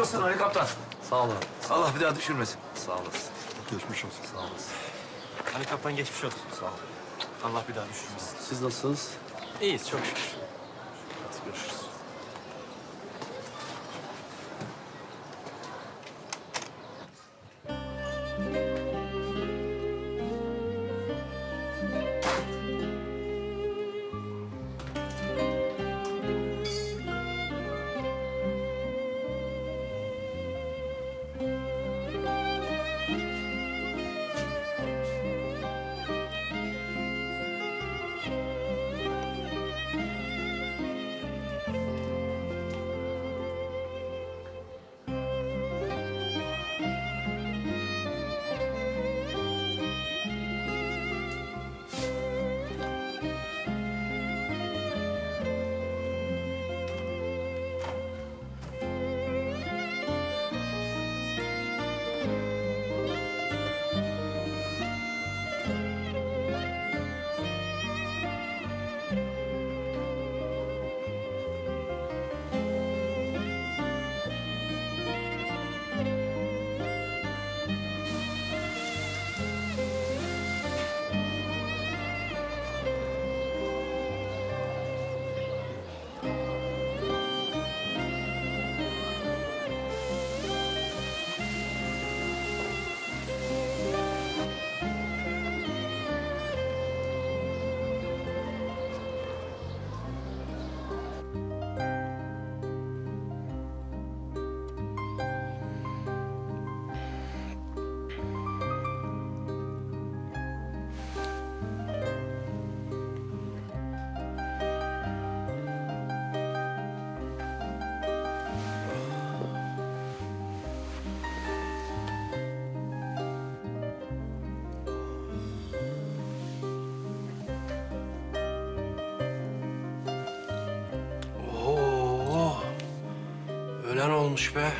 olsun Ali Kaptan. Sağ olun. Allah bir daha düşürmesin. Sağ olasın. Geçmiş olsun. Sağ olasın. Ali Kaptan geçmiş olsun. Sağ olun. Allah bir daha düşürmesin. Siz nasılsınız? İyiyiz çok şükür. Hadi görüşürüz. Olmuş be.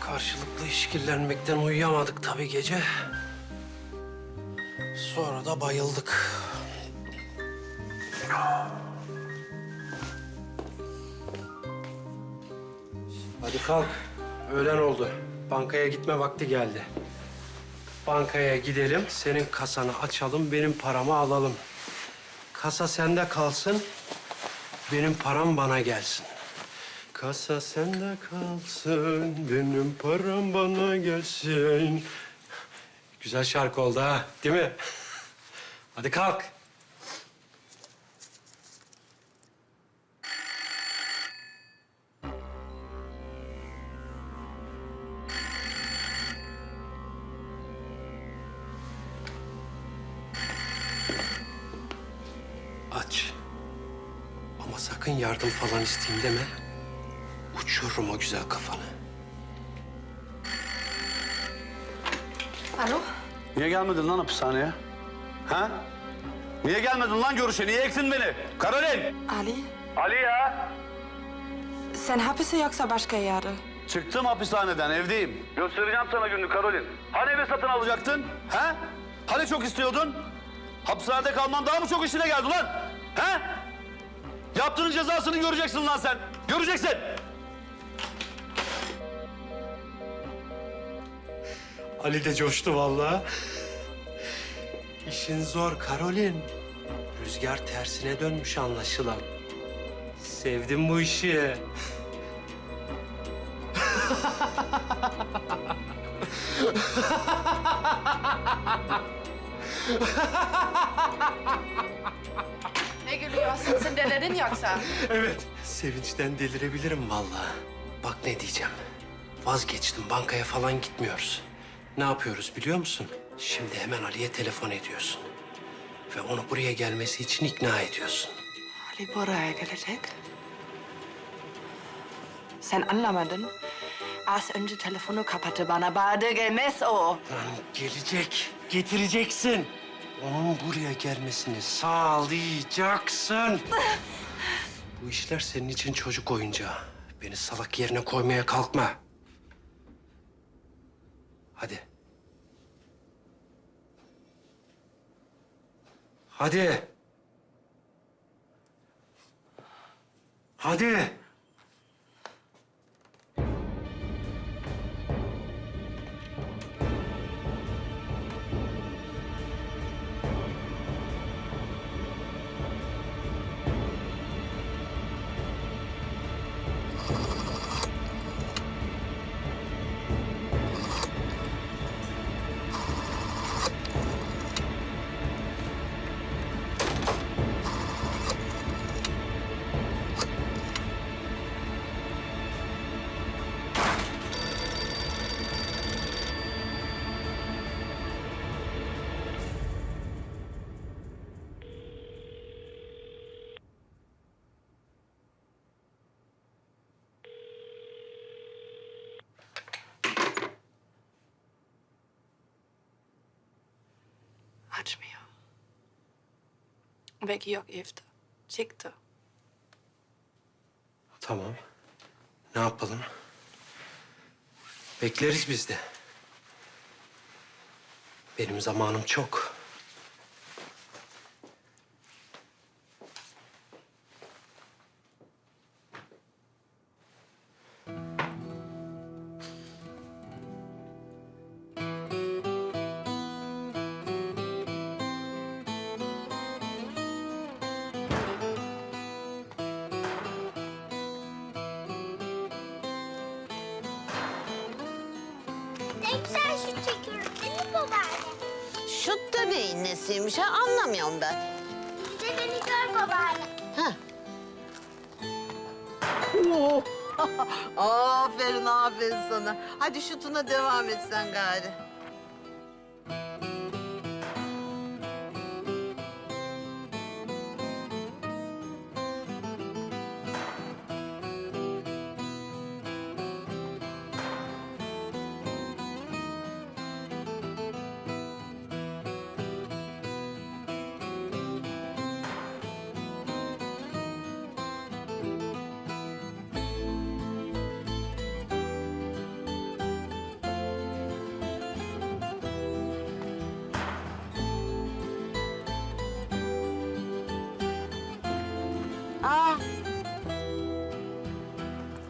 Karşılıklı işkillenmekten uyuyamadık tabii gece. Sonra da bayıldık. Hadi kalk. Öğlen oldu. Bankaya gitme vakti geldi. Bankaya gidelim, senin kasanı açalım, benim paramı alalım. Kasa sende kalsın, benim param bana gelsin. Kasa sende kalsın, benim param bana gelsin. Güzel şarkı oldu ha, değil mi? Hadi kalk. Sakın yardım falan isteyeyim deme. Uçururum o güzel kafanı. Alo? Niye gelmedin lan hapishaneye? Ha? Niye gelmedin lan görüşe? Niye eksin beni? Karolin! Ali? Ali ya! Sen hapise yoksa başka yerde? Çıktım hapishaneden, evdeyim. Göstereceğim sana gününü Karolin. Hani evi satın alacaktın? Ha? Hani çok istiyordun? Hapishanede kalmam daha mı çok işine geldi lan? Ha? Yaptığının cezasını göreceksin lan sen. Göreceksin. Ali de coştu vallahi. İşin zor Karolin. Rüzgar tersine dönmüş anlaşılan. Sevdim bu işi. Gülüyorsun? Sen delirdin yoksa? Evet. Sevinçten delirebilirim vallahi. Bak ne diyeceğim. Vazgeçtim. Bankaya falan gitmiyoruz. Ne yapıyoruz biliyor musun? Şimdi hemen Ali'ye telefon ediyorsun. Ve onu buraya gelmesi için ikna ediyorsun. Ali buraya gelecek. Sen anlamadın. Az önce telefonu kapattı bana. Bağırdı gelmez o. Lan gelecek. Getireceksin. Onun buraya gelmesini sağlayacaksın. Bu işler senin için çocuk oyuncağı. Beni salak yerine koymaya kalkma. Hadi. Hadi. Hadi. Açmıyor. Belki yok evde. Çıktı. Tamam. Ne yapalım? Bekleriz biz de. Benim zamanım çok. Ne güzel şut çekiyorum değil mi babaanne? Şut da neyin nesiymiş ha anlamıyorum ben. Bir de beni gör babaanne. Ha. Oo. aferin aferin sana. Hadi şutuna devam et sen gari.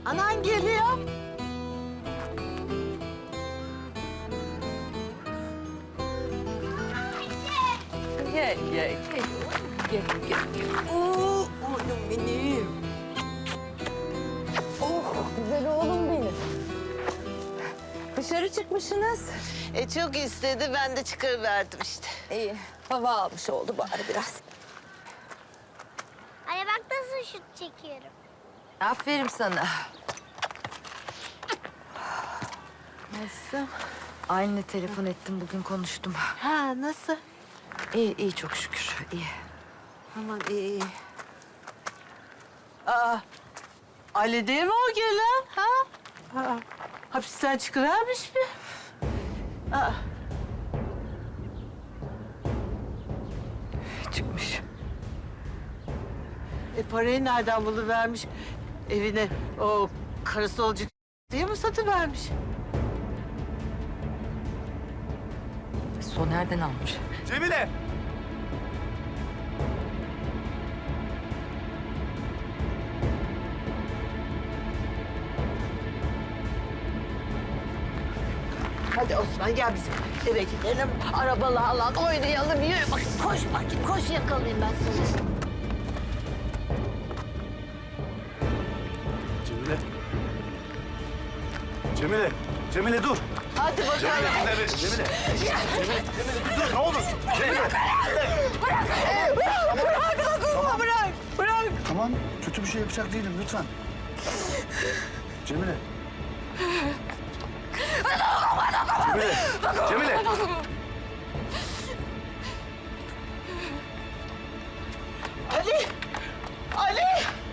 Anan geliyor. Gel, gel, gel. Gel, gel. Oo, oğlum benim. Dışarı çıkmışsınız. E çok istedi ben de çıkarıverdim işte. İyi, hava almış oldu bari biraz. Anne bak nasıl şut çekiyorum. Aferin sana. Nasıl? Aynı telefon ettim bugün konuştum. Ha nasıl? İyi, iyi çok şükür, iyi. Aman iyi iyi. Aa, Ali değil mi o gelen? Ha? Aa, hapisten çıkıvermiş mi? Aa, Çıkmış. e parayı nereden buluvermiş? Evine o karısı olacak diye mi satıvermiş? Soner'den almış. Cemile! Hadi Osman gel biz eve gidelim. Arabalı alan oynayalım. Yürü bak koş bakayım koş yakalayayım ben seni. Cemile. Cemile dur. Hadi bakalım. Cemile beni. Cemile. Cemile. Cemile bir dur ne olursun. Cemile. Bırak, bırak. Tamam kötü bir şey yapacak değilim lütfen. Cemile. Cemile. Cemile. Ali, Ali,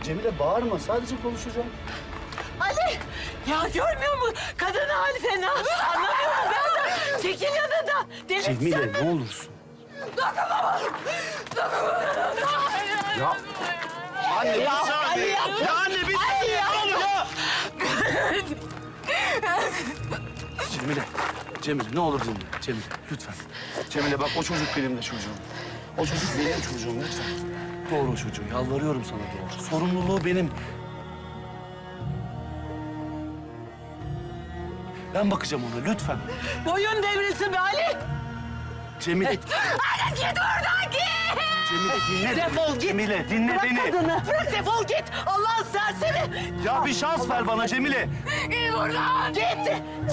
Cemile bağırma sadece konuşacağım. Ali. Ya görmüyor musun? Kadın hali fena. Anlamıyorum ben de. Çekil yanından. Delirteceğim Cemile ne olursun. Ya. Anne bir saniye. Ya, anne bir saniye. Ne olur ya. Cemile. Cemile ne olur dinle. Cemile lütfen. Cemile bak o çocuk benim de çocuğum. O çocuk benim çocuğum lütfen. Doğru çocuğu yalvarıyorum sana doğru. Sorumluluğu benim. Ben bakacağım ona lütfen. Boyun devrilsin be Ali. Cemile. Hadi git oradan git. Cemile dinle. Defol git. Cemile dinle Bırak beni. kadını. Bırak defol git. Allah'ın serseri. Ya bir şans ver bana Cemile. Git buradan. Git.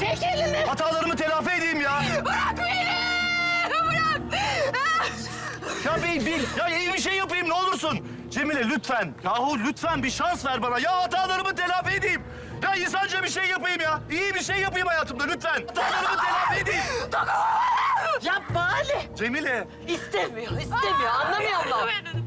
Çek elini. Hatalarımı telafi edeyim ya. Bırak beni. Bırak. Ya bir, bir, ya iyi bir şey yapayım ne olursun. Cemile lütfen. Yahu lütfen bir şans ver bana. Ya hatalarımı telafi edeyim. Ya insanca bir şey yapayım ya. İyi bir şey yapayım hayatımda lütfen. Hatalarımı telafi edeyim. Yapma Ali. Cemile. İstemiyor, istemiyor. Anlamıyor musun? Yardım edin!